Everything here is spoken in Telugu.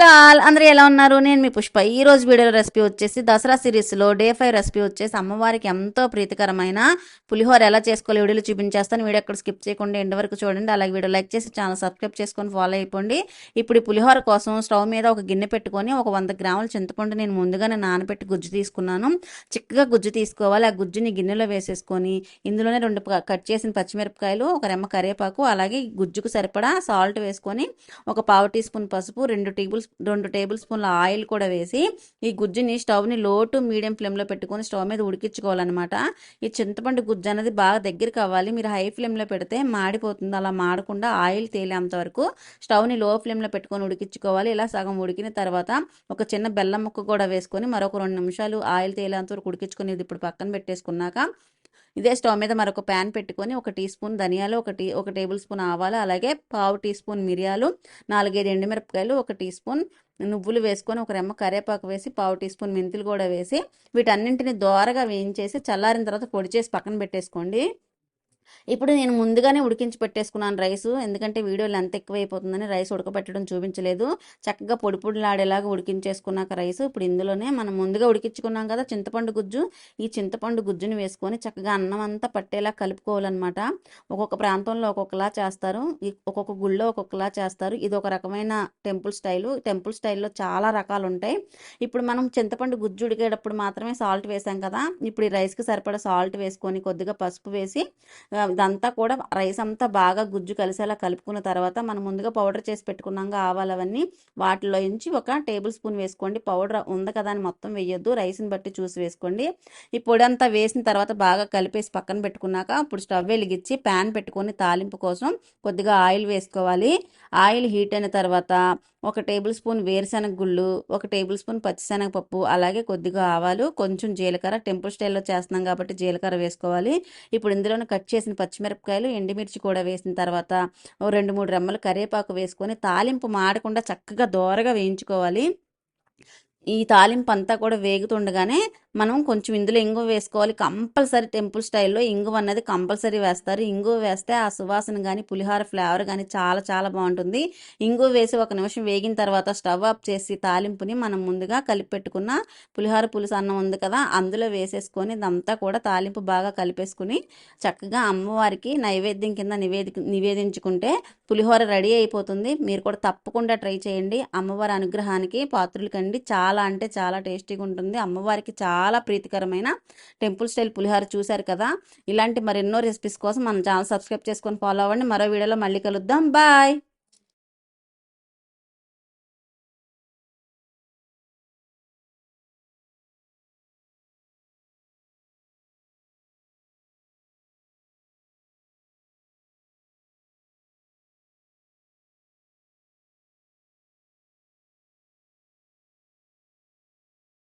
హలో ఆల్ అందరూ ఎలా ఉన్నారు? నేను మీ పుష్ప. ఈ రోజు వీడియోలో రెసిపీ వచ్చేసి దసరా సిరీస్లో డే ఫైవ్ రెసిపీ వచ్చేసి అమ్మవారికి ఎంతో ప్రీతికరమైన పులిహోర ఎలా చేసుకోవాలి వీడియోలు చూపించేస్తాను. వీడియో ఎక్కడ స్కిప్ చేయకుండా ఎండ్ వరకు చూడండి. అలాగే వీడియో లైక్ చేసి ఛానల్ సబ్స్క్రైబ్ చేసుకొని ఫాలో అయిపోండి. ఇప్పుడు పులిహోర కోసం స్టవ్ మీద ఒక గిన్నె పెట్టుకొని ఒక వంద గ్రాముల చింతపండు నేను ముందుగానే నానబెట్టి గుజ్జు తీసుకున్నాను. చిక్కగా గుజ్జు తీసుకోవాలి. ఆ గుజ్జుని గిన్నెలో వేసేసుకొని ఇందులోనే రెండు కట్ చేసిన పచ్చిమిరపకాయలు ఒక రెమ్మ కరివేపాకు అలాగే గుజ్జుకు సరిపడా సాల్ట్ వేసుకొని ఒక పావు టీ స్పూన్ పసుపు రెండు టేబుల్ రెండు టేబుల్ స్పూన్ల ఆయిల్ కూడా వేసి ఈ గుజ్జుని స్టవ్ని లో టు మీడియం ఫ్లేమ్లో పెట్టుకొని స్టవ్ మీద ఉడికించుకోవాలన్నమాట. ఈ చింతపండు గుజ్జు అనేది బాగా దగ్గరికి అవ్వాలి. మీరు హై ఫ్లేమ్లో పెడితే మాడిపోతుంది. అలా మాడకుండా ఆయిల్ తేలేంత వరకు స్టవ్ని లో ఫ్లేమ్లో పెట్టుకొని ఉడికించుకోవాలి. ఇలా సగం ఉడికిన తర్వాత ఒక చిన్న బెల్లం ముక్క కూడా వేసుకొని మరొక రెండు నిమిషాలు ఆయిల్ తేలేంత వరకు ఉడికించుకొని ఇది ఇప్పుడు పక్కన పెట్టేసుకున్నాక ఇదే స్టవ్ మీద మరొక ప్యాన్ పెట్టుకొని ఒక టీ స్పూన్ ధనియాలు ఒక టీ ఒక టేబుల్ స్పూన్ ఆవాలు అలాగే పావు టీ స్పూన్ మిరియాలు నాలుగైదు ఎండుమిరపకాయలు ఒక టీ స్పూన్ నువ్వులు వేసుకొని ఒక రెమ్మ కరివేపాకు వేసి పావు టీ స్పూన్ మెంతులు కూడా వేసి వీటన్నింటిని దోరగా వేయించేసి చల్లారిన తర్వాత పొడి చేసి పక్కన పెట్టేసుకోండి. ఇప్పుడు నేను ముందుగానే ఉడికించి పెట్టేసుకున్నాను రైస్. ఎందుకంటే వీడియో లెంత్ ఎక్కువైపోతుందని రైస్ ఉడకబెట్టడం చూపించలేదు. చక్కగా పొడి పొడిలాడేలాగా ఉడికించేసుకున్నాక రైస్. ఇప్పుడు ఇందులోనే మనం ముందుగా ఉడికించుకున్నాం కదా చింతపండు గుజ్జు. ఈ చింతపండు గుజ్జుని వేసుకొని చక్కగా అన్నం అంతా పట్టేలా కలుపుకోవాలన్నమాట. ఒక్కొక్క ప్రాంతంలో ఒక్కొక్కలా చేస్తారు. ఒక్కొక్క గుళ్ళో ఒక్కొక్కలా చేస్తారు. ఇది ఒక రకమైన టెంపుల్ స్టైలు. టెంపుల్ స్టైల్లో చాలా రకాలు ఉంటాయి ఇప్పుడు మనం చింతపండు గుజ్జు ఉడికేటప్పుడు మాత్రమే సాల్ట్ వేసాం కదా. ఇప్పుడు ఈ రైస్కి సరిపడా సాల్ట్ వేసుకొని కొద్దిగా పసుపు వేసి ఆ, ఇదంతా కూడా రైస్ అంతా బాగా గుజ్జు కలిసేలా కలుపుకున్న తర్వాత మనం ముందుగా పౌడర్ చేసి పెట్టుకున్నాక ఆవాలు అవన్నీ వాటిలో నుంచి ఒక టేబుల్ స్పూన్ వేసుకోండి. పౌడర్ ఉంది కదా అని మొత్తం వేయొద్దు. రైస్ని బట్టి చూసి వేసుకోండి. ఈ పొడి అంతా వేసిన తర్వాత బాగా కలిపేసి పక్కన పెట్టుకున్నాక ఇప్పుడు స్టవ్ వెలిగించి ప్యాన్ పెట్టుకొని తాలింపు కోసం కొద్దిగా ఆయిల్ వేసుకోవాలి. ఆయిల్ హీట్ అయిన తర్వాత ఒక టేబుల్ స్పూన్ వేరుశనగ గుళ్ళు ఒక టేబుల్ స్పూన్ పచ్చిశనగపప్పు అలాగే కొద్దిగా ఆవాలు కొంచెం జీలకర్ర. టెంపుల్ స్టైల్లో చేస్తున్నాం కాబట్టి జీలకర్ర వేసుకోవాలి. ఇప్పుడు ఇందులోనే కట్ చేసిన పచ్చిమిరపకాయలు ఎండుమిర్చి కూడా వేసిన తర్వాత ఓ రెండు మూడు రెమ్మలు కరివేపాకు వేసుకొని తాలింపు మాడకుండా చక్కగా దోరగా వేయించుకోవాలి. ఈ తాలింపు అంతా కూడా వేగుతుండగానే మనం కొంచెం ఇందులో ఇంగువ వేసుకోవాలి. కంపల్సరీ టెంపుల్ స్టైల్లో ఇంగువ అన్నది కంపల్సరీ వేస్తారు. ఇంగువ వేస్తే ఆ సువాసన కానీ పులిహోర ఫ్లేవర్ కానీ చాలా చాలా బాగుంటుంది. ఇంగువ వేసి ఒక నిమిషం వేగిన తర్వాత స్టవ్ ఆఫ్ చేసి తాలింపుని మనం ముందుగా కలిపెట్టుకున్న పులిహోర పులుసు అన్నం ఉంది కదా అందులో వేసేసుకొని ఇదంతా కూడా తాలింపు బాగా కలిపేసుకుని చక్కగా అమ్మవారికి నైవేద్యం కింద నివేది నివేదించుకుంటే పులిహోర రెడీ అయిపోతుంది. మీరు కూడా తప్పకుండా ట్రై చేయండి. అమ్మవారి అనుగ్రహానికి పాత్రలు కండి. చాలా అంటే చాలా టేస్టీగా ఉంటుంది. అమ్మవారికి చాలా చాలా ప్రీతికరమైన టెంపుల్ స్టైల్ పులిహోర చూశారు కదా. ఇలాంటి మరెన్నో రెసిపీస్ కోసం మన ఛానల్ సబ్స్క్రైబ్ చేసుకొని ఫాలో అవ్వండి. మరో వీడియోలో మళ్ళీ కలుద్దాం. బాయ్!